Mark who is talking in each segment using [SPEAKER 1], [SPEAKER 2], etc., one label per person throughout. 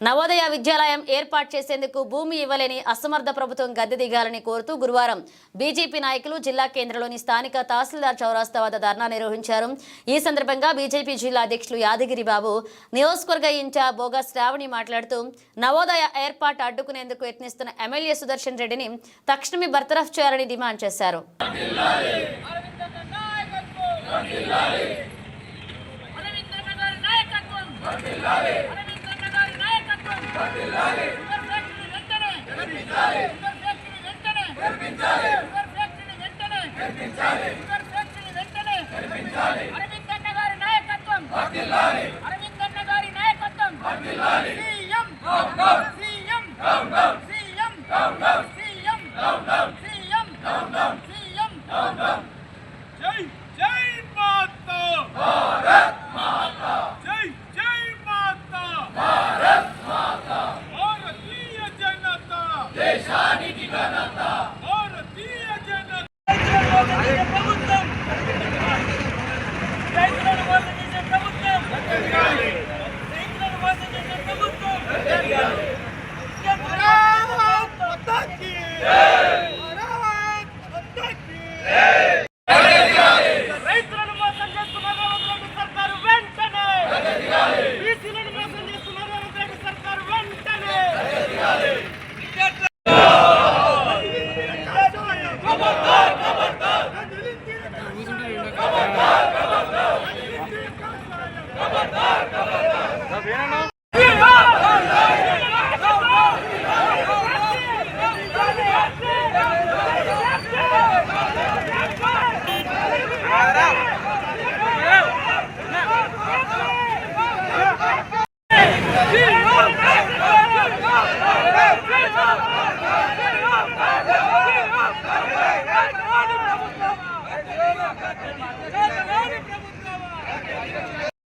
[SPEAKER 1] నవోదయ విద్యాలయం ఏర్పాటు చేసేందుకు భూమి ఇవ్వలేని అసమర్థ ప్రభుత్వం గద్దె దిగాలని కోరుతూ గురువారం బీజేపీ నాయకులు జిల్లా కేంద్రంలోని స్థానిక తహసీల్దార్ చౌరాస్తా వద్ద ధర్నా నిర్వహించారు. ఈ సందర్భంగా బీజేపీ జిల్లా అధ్యక్షులు యాదగిరి బాబు నియోజకవర్గ ఇన్ఛార్జ్ బోగా శ్రావణి మాట్లాడుతూ నవోదయ ఏర్పాటు అడ్డుకునేందుకు యత్నిస్తున్న ఎమ్మెల్యే సుదర్శన్ రెడ్డిని తక్షణమే బర్తరఫ్ చేయాలని డిమాండ్ చేశారు.
[SPEAKER 2] నాయకత్వం! నాయకత్వం షుగర్ ఫ్యాక్టరీ వెంటనే షుగర్ ఫ్యాక్టరీ వెంటనే షుగర్ ఫ్యాక్టరీ వెంటనే షుగర్ ఫ్యాక్టరీ వెంటనే అరవిందన్న గారి నాయకత్వం అరవిందన్న గారి నాయకత్వం CM CM CM CM CM CM
[SPEAKER 3] జై జై మాతా భారత్ మాతా జై జై మాతా భారత్ మాతా భారతీయ జనతా దేశానికి ఘనత భారతీయ జనతా ప్రభుత్వం రైతులను మోసం చేసే ప్రభుత్వం రైతులను మోసం చేసే ప్రభుత్వం భారత్ మాతా కీ భారత్ మాతా కీ రైతులను మోసం చేస్తున్న రేవంత్ రెడ్డి సర్కారు వెంటనే బీసీలను మోసం చేస్తున్న రేవంత్ రెడ్డి సర్కారు వెంటనే ఖబర్దార్, ఖబర్దార్.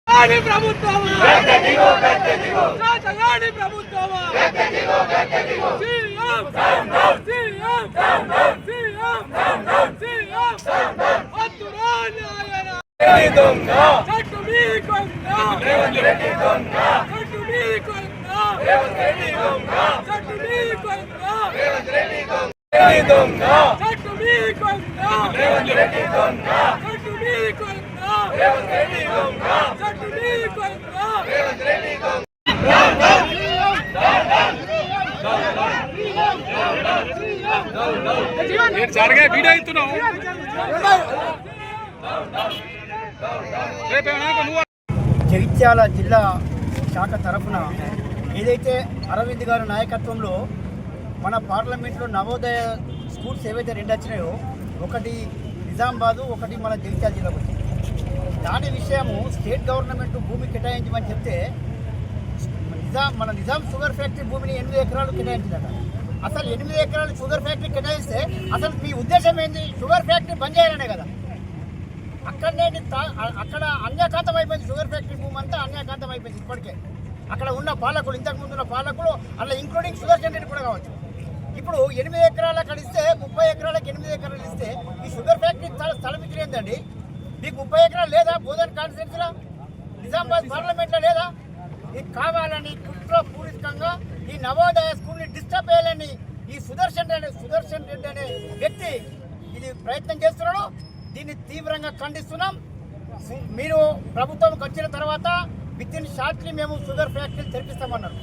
[SPEAKER 3] రాజధాని ప్రభుత్వమా రాజధాని ప్రభుత్వమా సీఎం సీఎం సీఎం సీఎం వద్దురా నాయన చెట్టు మీ చెట్టు కొంగ చెట్టు మీ కొంగ చెట్టు చెట్టు చెట్టు
[SPEAKER 4] నేను వీడియో నువ్వు
[SPEAKER 5] జగిత్యాల జిల్లా శాఖ తరఫున ఏదైతే అరవింద్ గారి నాయకత్వంలో మన పార్లమెంట్లో నవోదయ స్కూల్స్ ఏవైతే రెండు వచ్చినాయో ఒకటి నిజామాబాదు ఒకటి మన జగిత్యాల జిల్లాకు వచ్చింది. దాని విషయము స్టేట్ గవర్నమెంట్ భూమి కేటాయించమని చెప్తే నిజాం మన నిజాం షుగర్ ఫ్యాక్టరీ భూమిని ఎనిమిది ఎకరాలు కేటాయించిందట. అసలు ఎనిమిది ఎకరాలు షుగర్ ఫ్యాక్టరీ కేటాయిస్తే అసలు మీ ఉద్దేశం ఏంది? షుగర్ ఫ్యాక్టరీ బంద్ చేయాలనే కదా. అక్కడనే అక్కడ అన్యాకాంతం అయిపోయింది షుగర్ ఫ్యాక్టరీ భూమి అంతా అన్యాకాంతం అయిపోయింది ఇప్పటికే. అక్కడ ఉన్న పాలకులు ఇంతకుముందు ఉన్న పాలకులు అలా ఇంక్లూడింగ్ షుగర్ జనరేట్ కూడా కావచ్చు. ఇప్పుడు ఎనిమిది ఎకరాల అక్కడ ఇస్తే ముప్పై ఎకరాలకు ఎనిమిది ఎకరాలు ఇస్తే ఈ షుగర్ ఫ్యాక్టరీ స్థల స్థలం ఇచ్చిన మీకు ముప్పై ఎకరాలు లేదా? బోధన్ కాన్స్టిట్యూన్సీలో? నిజామాబాద్ పార్లమెంట్లో లేదా? ఇది కావాలని కుట్ర పూరితంగా ఈ నవోదయ స్కూల్ని డిస్టర్బ్ చేయాలని ఈ సుదర్శన్ అనే సుదర్శన్ రెడ్డి అనే వ్యక్తి ఇది ప్రయత్నం చేస్తున్నాడు. దీన్ని తీవ్రంగా ఖండిస్తున్నాం. మీరు ప్రభుత్వంకి వచ్చిన తర్వాత విత్ ఇన్ షార్ట్లీ మేము షుగర్ ఫ్యాక్టరీలు తెరిపిస్తామన్నారు.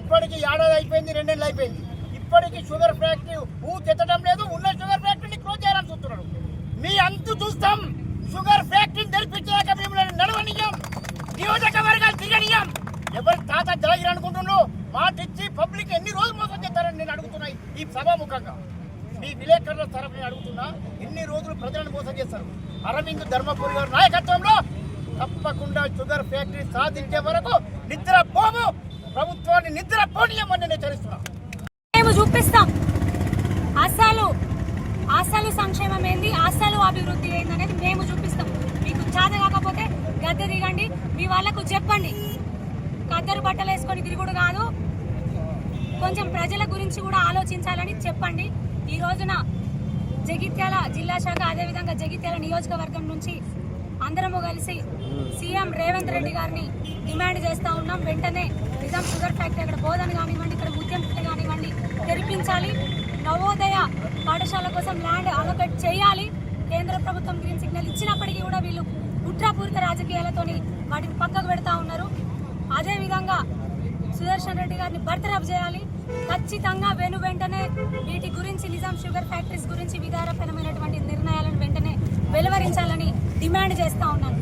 [SPEAKER 5] ఇప్పటికి ఏడాది అయిపోయింది రెండేళ్ళు అయిపోయింది. ఇప్పటికీ షుగర్ ఫ్యాక్టరీ ఊకెత్తడం లేదు ఉన్న షుగర్ ఫ్యాక్టరీని క్లోజ్ చేయాలని చూస్తున్నాడు. మీ అంతు చూస్తాం షుగర్ ఫ్యాక్టరీని తెరిపించాక మిమ్మల్ని నడవనీయం నియోజకవర్గాలు తిరగనీయం ఎవరి తాత జలగిరి అనుకుంటున్నారో మాట ఇచ్చి పబ్లిక్ ఎన్ని రోజులు మోసం చేస్తారని నేను అడుగుతున్నా ఈ సభాముఖంగా. మీ విలేకరుల తరఫు నేను అడుగుతున్నా ఎన్ని రోజులు ప్రజలను మోసం చేస్తారు అరవింద్ ధర్మపురి గారి నాయకత్వంలో తప్పకుండా షుగర్ ఫ్యాక్టరీ సాధించే వరకు నిద్ర పోము ప్రభుత్వాన్ని నిద్ర పోనీయమని నేను హెచ్చరిస్తున్నా.
[SPEAKER 6] చూపిస్తాం. అసలు అసలు సంక్షేమం ఏంది అసలు అభివృద్ధి ఏంది అనేది మేము చూపిస్తాం. మీకు చేత కాకపోతే గద్దె దిగండి. మీ వాళ్ళకు చెప్పండి. కద్దరు బట్టలు వేసుకొని తిరుగుడు కాదు. కొంచెం ప్రజల గురించి కూడా ఆలోచించాలని చెప్పండి. ఈ రోజున జగిత్యాల జిల్లా శాఖ అదేవిధంగా జగిత్యాల నియోజకవర్గం నుంచి అందరము కలిసి సీఎం రేవంత్ రెడ్డి గారిని డిమాండ్ చేస్తూ ఉన్నాం. వెంటనే నిజాం షుగర్ ఫ్యాక్టరీ అక్కడ బోధన కానివ్వండి ఇక్కడ ముత్యం కానివ్వండి తెరిపించాలి నవోదయ పాఠశాల కోసం ల్యాండ్ అలొకేట్ చేయాలి. కేంద్ర ప్రభుత్వం గ్రీన్ సిగ్నల్ ఇచ్చినప్పటికీ కూడా వీళ్ళు కుట్రాపూరిత రాజకీయాలతోని వాటిని పక్కకు పెడతా ఉన్నారు. అదేవిధంగా సుదర్శన్ రెడ్డి గారిని బర్తరఫ్ చేయాలి. ఖచ్చితంగా వెను వెంటనే వీటి గురించి నిజాం షుగర్ ఫ్యాక్టరీస్ గురించి విధారపరమైనటువంటి నిర్ణయాలను వెంటనే వెలువరించాలని డిమాండ్ చేస్తా ఉన్నాను.